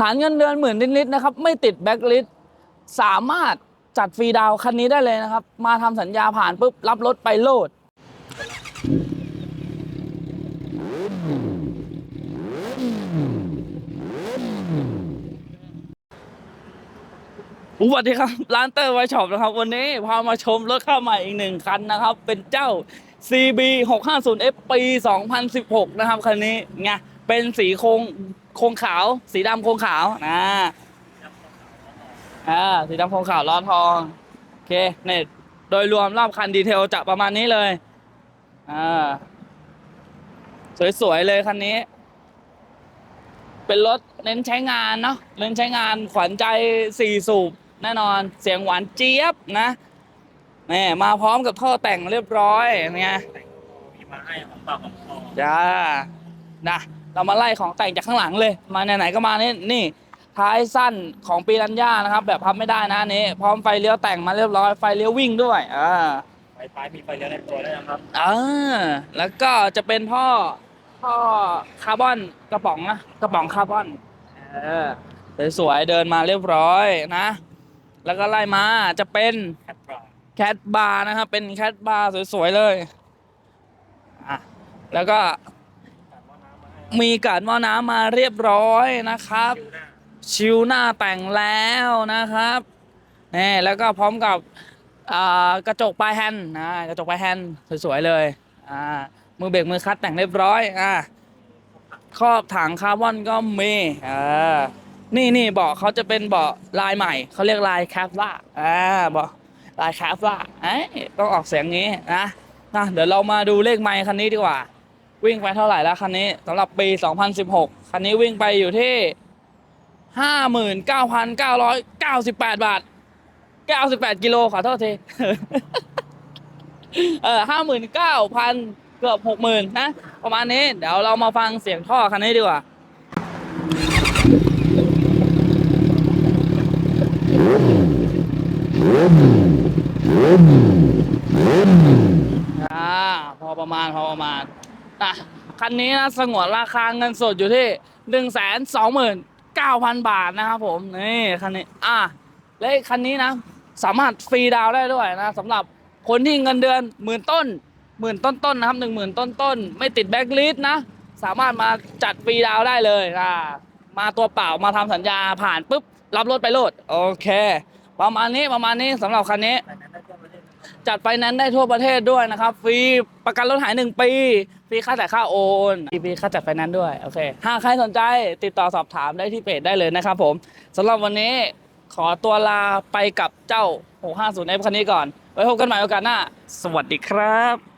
ฐานเงินเดือนหมื่นนิดๆนะครับ ไม่ติดแบ็กลิสสามารถจัดฟรีดาวคันนี้ได้เลยนะครับ มาทำสัญญาผ่านปุ๊บ รับรถไปโลด สวัสดีครับ ร้านเตอร์ไวช็อปนะครับ วันนี้พามาชมรถเข้าใหม่อีกหนึ่งคันนะครับ เป็นเจ้า CB 650F ปี 2016 นะครับ คันนี้ไงเป็นสีโครง โครงขาว สีดำโครงขาวนะอ่าสีดำโครงขาวล้อทองโอเคเนี่ยโดยรวมรอบคันดีเทลจะประมาณนี้เลยอ่าสวย ๆ เลยคันนี้ เป็นรถเน้นใช้งานเนาะเน้นใช้งานขวัญใจสี่สูบแน่นอนเสียงหวานเจี๊ยบนะแม่มาพร้อมกับท่อแต่งเรียบร้อยไงมีมาให้ของปากของคอจ้านะ เรามาไล่ของแต่งจากข้างหลังเลย มาไหนๆก็มานี่นี่ท้ายสั้นของปีรัญญานะครับ แบบพับไม่ได้นะอันนี้ พร้อมไฟเลี้ยวแต่งมาเรียบร้อยไฟเลี้ยววิ่งด้วยอ่าไฟท้ายมีไฟเลี้ยวในตัวด้วยนะครับอ่าแล้วก็จะเป็นพ่อพ่อคาร์บอนกระป๋องนะกระป๋องคาร์บอนเออสวยๆเดินมาเรียบร้อยนะ แล้วก็ไล่มาจะเป็นแคปปลาแคทบาร์นะครับเป็นแคทบาร์สวยๆเลยอะแล้วก็การว่าน้ำ มีการหม้อน้ำมาเรียบร้อยนะครับ ชิวหน้าแต่งแล้วนะครับนี่แล้วก็พร้อมกับกระจกปลายแฮนด์นะกระจกปลายแฮนด์สวยๆเลยอ่ามือเบรกมือคัดแต่งเรียบร้อยอ่าครอบถังคาร์บอนก็มีอ่านี่นี่เบาะเขาจะเป็นเบาะลายใหม่เขาเรียกลายแคปล่าอ่าเบาะลายแคปล่าเอ้ต้องออกเสียงนี้นะนะเดี๋ยวเรามาดูเลขไมค์คันนี้ดีกว่า วิ่งไปเท่าไหร่แล้วคันนี้สำหรับปี 2016 คันนี้วิ่งไปอยู่ที่ห้าหมื่นเก้าพันเก้าร้อยเก้าสิบแปดบาทเก้าสิบแปดกิโลขอโทษทีเออห้าหมื่นเก้าพันเกือบหกหมื่นนะ ประมาณนี้ เดี๋ยวเรามาฟังเสียงท่อคันนี้ดีกว่าอ่าพอประมาณ พอประมาณ นะคันนี้นะสงวนราคาเงินสดอยู่ที่หนึ่งแสนสองหมื่นเก้าพันบาทนะครับผมนี่คันนี้อะและคันนี้นะ สามารถฟรีดาวได้ด้วยนะสำหรับคนที่เงินเดือนหมื่นต้นหมื่นต้นต้นนะครับหนึ่งหมื่นต้นต้นๆ ไม่ติดแบ็กลิสต์นะ สามารถมาจัดฟรีดาวได้เลยอ่ามาตัวเปล่ามาทำสัญญาผ่านปุ๊บ รับรถไปโหลด โอเค ประมาณนี้ประมาณนี้สำหรับคันนี้ จัดไฟแนนซ์ได้ทั่วประเทศด้วยนะครับ ฟรีประกันรถหายหนึ่งปี ฟรีค่าจ่ายค่าโอนฟรีค่าจัดไฟแนนซ์ด้วย โอเคหากใครสนใจติดต่อสอบถามได้ที่เพจได้เลยนะครับผมสำหรับวันนี้ขอตัวลาไปกับเจ้า 650F คันนี้ก่อน ไว้พบกันใหม่โอกาสหน้า สวัสดีครับ